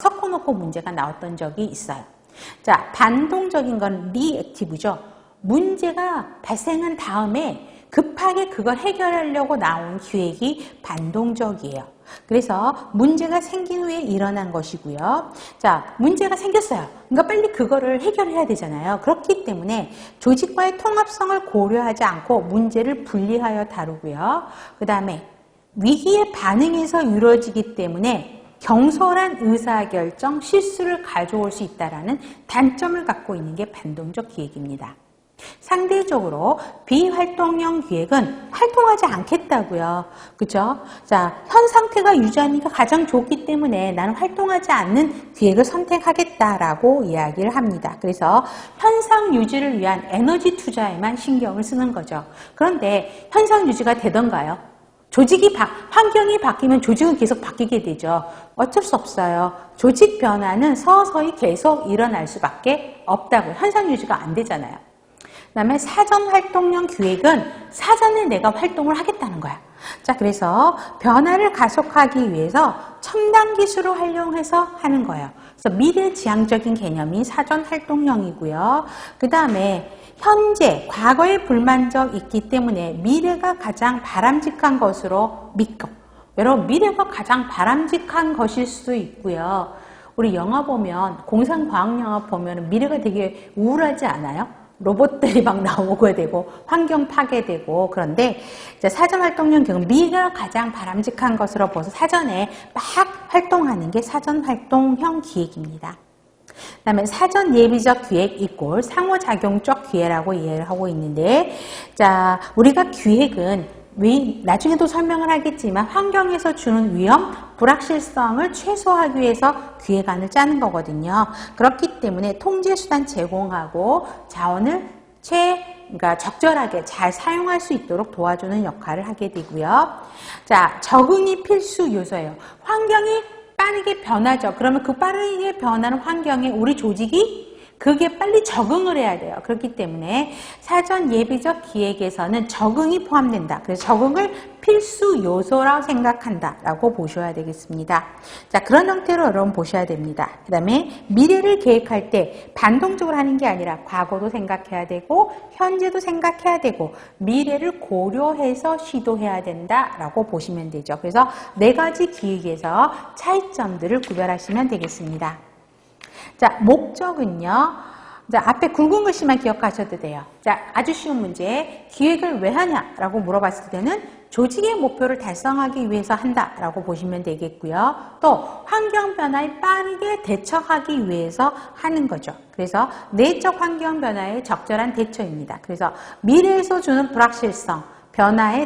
섞어놓고 문제가 나왔던 적이 있어요. 자, 반동적인 건 리액티브죠. 문제가 발생한 다음에 급하게 그걸 해결하려고 나온 기획이 반동적이에요. 그래서 문제가 생긴 후에 일어난 것이고요. 자, 문제가 생겼어요. 그러니까 빨리 그거를 해결해야 되잖아요. 그렇기 때문에 조직과의 통합성을 고려하지 않고 문제를 분리하여 다루고요. 그 다음에 위기에 반응해서 이루어지기 때문에 경솔한 의사결정, 실수를 가져올 수 있다는 단점을 갖고 있는 게 반동적 기획입니다. 상대적으로 비활동형 기획은 활동하지 않겠다고요. 그죠? 자, 현 상태가 유지하니까 가장 좋기 때문에 나는 활동하지 않는 기획을 선택하겠다라고 이야기를 합니다. 그래서 현상 유지를 위한 에너지 투자에만 신경을 쓰는 거죠. 그런데 현상 유지가 되던가요? 조직이 바, 환경이 바뀌면 조직은 계속 바뀌게 되죠. 어쩔 수 없어요. 조직 변화는 서서히 계속 일어날 수밖에 없다고요. 현상 유지가 안 되잖아요. 그 다음에 사전 활동형 기획은 사전에 내가 활동을 하겠다는 거야. 자, 그래서 변화를 가속하기 위해서 첨단 기술을 활용해서 하는 거예요. 그래서 미래지향적인 개념이 사전 활동형이고요. 그 다음에 현재, 과거에 불만족 있기 때문에 미래가 가장 바람직한 것으로 믿고 여러분 미래가 가장 바람직한 것일 수도 있고요. 우리 영화 보면 공상과학 영화 보면 미래가 되게 우울하지 않아요? 로봇들이 막 나오게 되고 환경 파괴되고 그런데 사전 활동형 경우 미래가 가장 바람직한 것으로 보서 사전에 막 활동하는 게 사전 활동형 기획입니다. 그 다음에 사전 예비적 기획 이꼴 상호작용적 기회라고 이해를 하고 있는데 자 우리가 기획은 위, 나중에도 설명을 하겠지만 환경에서 주는 위험, 불확실성을 최소화하기 위해서 기획안을 짜는 거거든요. 그렇기 때문에 통제 수단 제공하고 자원을 최 그러니까 적절하게 잘 사용할 수 있도록 도와주는 역할을 하게 되고요. 자, 적응이 필수 요소예요. 환경이 빠르게 변하죠. 그러면 그 빠르게 변하는 환경에 우리 조직이 그게 빨리 적응을 해야 돼요. 그렇기 때문에 사전 예비적 기획에서는 적응이 포함된다. 그래서 적응을 필수 요소라고 생각한다라고 보셔야 되겠습니다. 자, 그런 형태로 여러분 보셔야 됩니다. 그 다음에 미래를 계획할 때 반동적으로 하는 게 아니라 과거도 생각해야 되고 현재도 생각해야 되고 미래를 고려해서 시도해야 된다라고 보시면 되죠. 그래서 네 가지 기획에서 차이점들을 구별하시면 되겠습니다. 자, 목적은요. 자, 앞에 굵은 글씨만 기억하셔도 돼요. 자, 아주 쉬운 문제. 기획을 왜 하냐라고 물어봤을 때는 조직의 목표를 달성하기 위해서 한다라고 보시면 되겠고요. 또 환경 변화에 빠르게 대처하기 위해서 하는 거죠. 그래서 내적 환경 변화에 적절한 대처입니다. 그래서 미래에서 주는 불확실성, 변화에